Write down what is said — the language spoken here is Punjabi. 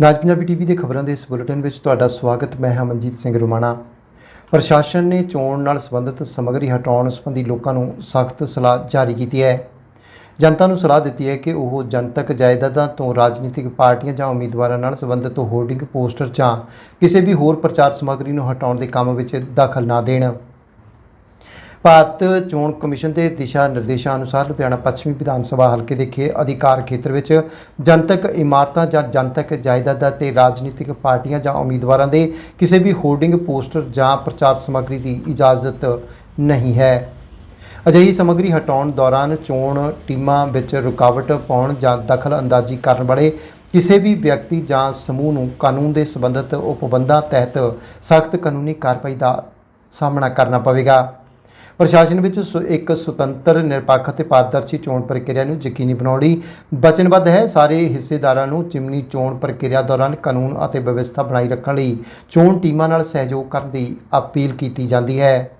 ਨਾਜ ਪੰਜਾਬੀ ਟੀਵੀ ਦੇ ਖਬਰਾਂ ਦੇ ਇਸ ਬੁਲੇਟਿਨ ਵਿੱਚ ਤੁਹਾਡਾ ਸਵਾਗਤ। ਮੈਂ ਹਾਂ ਮਨਜੀਤ ਸਿੰਘ ਰੁਮਾਣਾ। ਪ੍ਰਸ਼ਾਸਨ ਨੇ ਚੋਣ ਨਾਲ ਸੰਬੰਧਿਤ ਸਮੱਗਰੀ ਹਟਾਉਣ ਸੰਬੰਧੀ ਲੋਕਾਂ ਨੂੰ ਸਖਤ ਸਲਾਹ ਜਾਰੀ ਕੀਤੀ ਹੈ। ਜਨਤਾ ਨੂੰ ਸਲਾਹ ਦਿੱਤੀ ਹੈ ਕਿ ਉਹ ਜਨਤਕ ਜਾਇਦਾਦਾਂ ਤੋਂ ਰਾਜਨੀਤਿਕ ਪਾਰਟੀਆਂ ਜਾਂ ਉਮੀਦਵਾਰਾਂ ਨਾਲ ਸੰਬੰਧਿਤ ਹੋਰਡਿੰਗ ਪੋਸਟਰ ਜਾਂ ਕਿਸੇ ਵੀ ਹੋਰ ਪ੍ਰਚਾਰ ਸਮੱਗਰੀ ਨੂੰ ਹਟਾਉਣ ਦੇ ਕੰਮ ਵਿੱਚ ਦਖਲ ਨਾ ਦੇਣ। ਭਾਰਤ ਚੋਣ ਕਮਿਸ਼ਨ ਦੇ ਦਿਸ਼ਾ ਨਿਰਦੇਸ਼ਾਂ ਅਨੁਸਾਰ ਲੁਧਿਆਣਾ ਪੱਛਮੀ ਵਿਧਾਨ ਸਭਾ ਹਲਕੇ ਦੇ ਖੇ ਅਧਿਕਾਰ ਖੇਤਰ ਵਿੱਚ ਜਨਤਕ ਇਮਾਰਤਾਂ ਜਾਂ ਜਨਤਕ ਜਾਇਦਾਦਾਂ ਤੇ ਰਾਜਨੀਤਿਕ ਪਾਰਟੀਆਂ ਜਾਂ ਉਮੀਦਵਾਰਾਂ ਦੇ ਕਿਸੇ ਵੀ ਹੋਰਡਿੰਗ ਪੋਸਟਰ ਜਾਂ ਪ੍ਰਚਾਰ ਸਮੱਗਰੀ ਦੀ ਇਜਾਜ਼ਤ ਨਹੀਂ ਹੈ। ਅਜਿਹੀ ਸਮੱਗਰੀ ਹਟਾਉਣ ਦੌਰਾਨ ਚੋਣ ਟੀਮਾਂ ਵਿੱਚ ਰੁਕਾਵਟ ਪਾਉਣ ਜਾਂ ਦਖਲ ਅੰਦਾਜ਼ੀ ਕਰਨ ਵਾਲੇ ਕਿਸੇ ਵੀ ਵਿਅਕਤੀ ਜਾਂ ਸਮੂਹ ਨੂੰ ਕਾਨੂੰਨ ਦੇ ਸੰਬੰਧਿਤ ਉਪਬੰਧਾਂ ਤਹਿਤ ਸਖਤ ਕਾਨੂੰਨੀ ਕਾਰਵਾਈ ਦਾ ਸਾਹਮਣਾ ਕਰਨਾ ਪਵੇਗਾ। ਪ੍ਰਸ਼ਾਸਨ ਵਿੱਚ ਸੁ- ਇੱਕ ਸੁਤੰਤਰ, ਨਿਰਪੱਖ ਅਤੇ ਪਾਰਦਰਸ਼ੀ ਚੋਣ ਪ੍ਰਕਿਰਿਆ ਨੂੰ ਯਕੀਨੀ ਬਣਾਉਣ ਲਈ ਵਚਨਬੱਧ ਹੈ। ਸਾਰੇ ਹਿੱਸੇਦਾਰਾਂ ਨੂੰ ਚਿਮਨੀ ਚੋਣ ਪ੍ਰਕਿਰਿਆ ਦੌਰਾਨ ਕਾਨੂੰਨ ਅਤੇ ਵਿਵਸਥਾ ਬਣਾਈ ਰੱਖਣ ਲਈ ਚੋਣ ਟੀਮਾਂ ਨਾਲ ਸਹਿਯੋਗ ਕਰਨ ਦੀ ਅਪੀਲ ਕੀਤੀ ਜਾਂਦੀ ਹੈ।